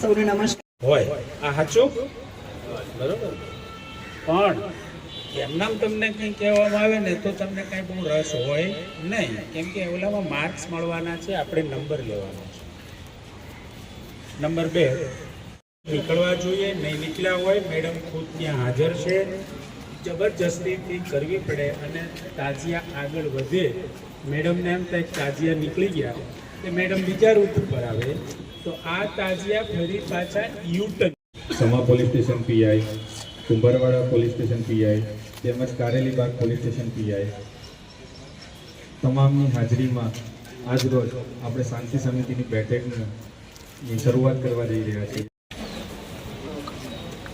સૌને નમસ્કાર. હોય. આ સાચું? બરોબર. પણ એમનામ તમને કંઈ કહેવામાં આવે ને તો તમને કાંઈ બહુ રસ હોય નહીં. કેમ ઓલામાં માર્ક્સ મળવાના છે, આપણે નંબર લેવાનો છે. નંબર બે. નીકળવા જોઈએ, નહીં નીકળ્યા હોય મેડમ ખુદ ત્યાં હાજર છે. જબરજસ્તીથી કરવી પડે અને તાજિયા આગળ વધે. મેડમને એમ થાય તાજિયા નીકળી ગયા. કે મેડમ બીજા રૂટ ઉપર આવે. તો આ તાજિયા ફરી પાછા U turn Sama police station PI, Kumbharwada police station PI, તેમજ કારેલીબાગ પોલીસ સ્ટેશન પીઆઈ. તમામની હાજરીમાં આજ રોજ આપણે શાંતિ સમિતિની બેઠકની શરૂઆત કરવા જઈ રહ્યા છીએ.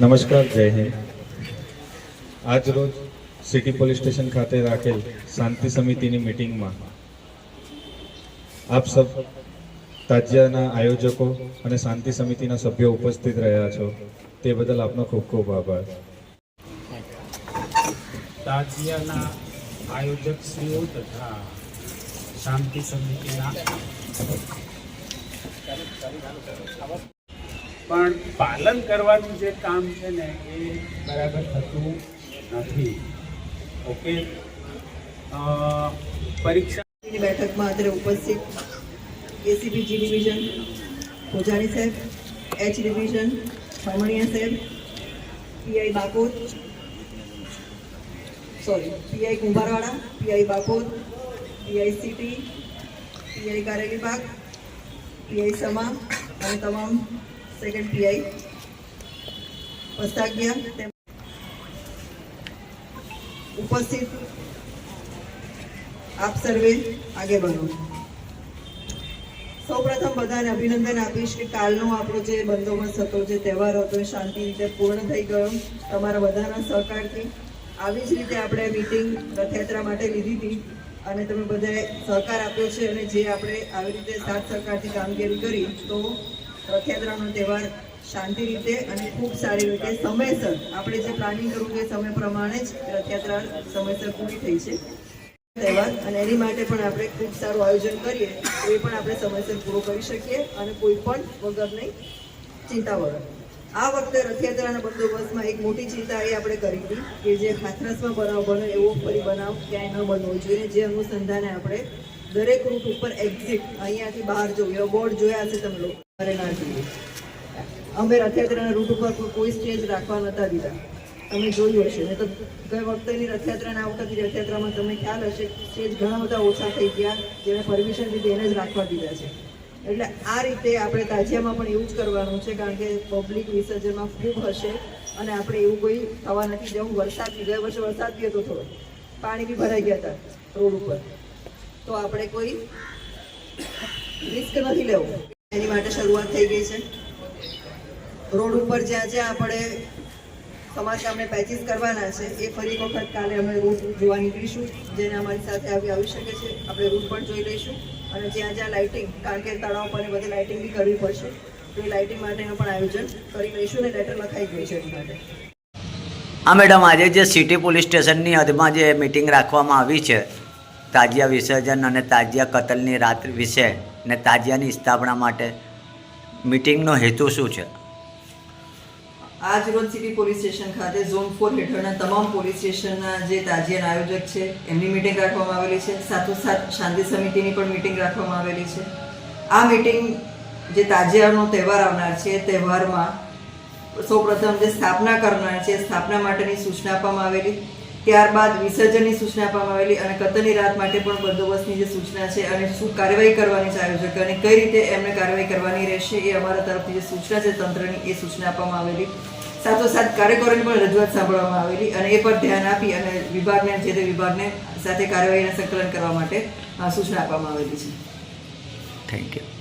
નમસ્કાર, જય હિન્દ. આજ રોજ સિટી પોલીસ સ્ટેશન ખાતે રાખેલ શાંતિ સમિતિની મિટિંગમાં આપ સબ તાજિયાના આયોજકો અને શાંતિ સમિતિના સભ્યો ઉપસ્થિત રહ્યા છો. તે બદલ આપનો ખૂબ ખૂબ આભાર. તાજિયાના આયોજકશ્રીઓ તથા શાંતિ સમિતિના પણ પાલન કરવાનું જે કામ છે ને એ બરાબર થતું નથી. ઓકે? અ, પરીક્ષા બેઠકમાં અત્યારે ઉપસ્થિત એસીપી જી ડિવિઝન ભોજાણી સાહેબ એચ ડિવિઝન ખમણીયા સાહેબ PI Bakod sorry PI Kumbharwada PI Bakod PI city PI Karelibaug PI Sama અને તમામ સેકન્ડ પીઆઈ પસ્તાગ્યા. તેમ ઉપસ્થિત આપ સર્વે આગે બનો. સૌપ્રથમ બધાને અભિનંદન આપીશ કે કાલનો આપણો જે બંદોબસ્ત હતો, જે તહેવાર હતો, એ શાંતિ રીતે પૂર્ણ થઈ ગયો. તમારા બધાના સહકારથી આવી જ રીતે આપણે મીટિંગ રથયાત્રા માટે લીધી હતી અને તમે બધાએ સહકાર આપ્યો છે અને જે આપણે આવી રીતે સાથ સહકારથી કામગીરી કરી, તો રથયાત્રાનો તહેવાર શાંતિ રીતે અને ખૂબ સારી રીતે સમયસર, આપણે જે પ્લાનિંગ કરવું છે સમય પ્રમાણે જ રથયાત્રા સમયસર પૂરી થઈ છે. તહેવાર, અને એની માટે પણ આપણે ખૂબ સારું આયોજન કરીએ, તો એ પણ આપણે સમયસર પૂરું કરી શકીએ અને કોઈ પણ વગર નહીં ચિંતા વગર. આ વખતે રથયાત્રાના બંદોબસ્તમાં એક મોટી ચિંતા એ આપણે કરી હતી કે જે હાથરસમાં બનાવ બને એવો ફરી બનાવ ક્યાંય ન બનવો જોઈએ, જે અનુસંધાને આપણે દરેક રૂટ ઉપર એક્ઝિટ અહીંયાથી બહાર જોયું બોર્ડ જોયા હશે તમે લોકો. ના જોઈએ અમે રથયાત્રાના રૂટ ઉપર કોઈ- સ્ટેજ રાખવા નતા દીધા. તમે જોયું હશે. નહીં તો ગઈ વખતેની રથયાત્રાના આ વખતની રથયાત્રામાં તમને ખ્યાલ હશે સ્ટેજ ઘણા બધા ઓછા થઈ ગયા. જેને પરમિશન લીધી એને જ રાખવા દીધા છે. એટલે આ રીતે આપણે તાજિયામાં પણ એવું જ કરવાનું છે, કારણ કે પબ્લિક વિસર્જનમાં ખૂબ હશે અને આપણે એવું કોઈ થવા નથી જવું વરસાદ ગયા વર્ષે વરસાદ બી હતો થોડો. પાણી બી ભરાઈ ગયા હતા રોડ ઉપર. તો આપણે કોઈ રિસ્ક નથી લેવું. એની માટે શરૂઆત થઈ ગઈ છે. રોડ ઉપર જ્યાં જ્યાં આપણે સમાજ કામને પેચીસ કરવાના છે, એ ફરી વખત કાલે અમે રૂટ જોવા નીકળીશું, જેને અમારી સાથે આવી આવી શકે છે. આપણે રૂટ પણ જોઈ લઈશું અને જ્યાં જ્યાં લાઇટિંગ કારણ કે તળાવ પર બધી લાઇટિંગ બી કરવી પડશે, તો એ લાઇટિંગ માટેનું પણ આયોજન કરી લઈશું ને લેટર લખાઈ ગયું છે એની માટે. હા મેડમ આજે જે સિટી પોલીસ સ્ટેશનની હદમાં જે મિટિંગ રાખવામાં આવી છે, તાજિયા વિસર્જન અને તાજિયા કતલની રાત વિશે ને તાજિયાની સ્થાપના માટે મિટિંગનો હેતુ શું છે? આજ રોજ સિટી પોલીસ સ્ટેશન ખાતે ઝોન ફોર હેઠળના તમામ પોલીસ સ્ટેશનના જે તાજિયાના આયોજક છે, એમની મિટિંગ રાખવામાં આવેલી છે. સાથોસાથ શાંતિ સમિતિની પણ મિટિંગ રાખવામાં આવેલી છે. આ મિટિંગ જે તાજિયાનો તહેવાર આવનાર છે, તહેવારમાં સૌપ્રથમ જે સ્થાપના કરનાર છે, સ્થાપના માટેની સૂચના આપવામાં આવેલી. ત્યારબાદ વિસર્જનની સૂચના આપવામાં આવેલી અને કતલની રાત માટે પણ બંદોબસ્તની જે સૂચના છે અને શું કાર્યવાહી કરવાની છે અને કઈ રીતે એમને કાર્યવાહી કરવાની રહેશે એ અમારા તરફથી જે સૂચના છે તંત્રની એ સૂચના આપવામાં આવેલી. સાથોસાથ કાર્યકરોની પણ રજૂઆત સાંભળવામાં આવેલી અને એ પર ધ્યાન આપી અને વિભાગને, જે તે વિભાગને સાથે કાર્યવાહીના સંકલન કરવા માટે સૂચના આપવામાં આવેલી છે. Thank you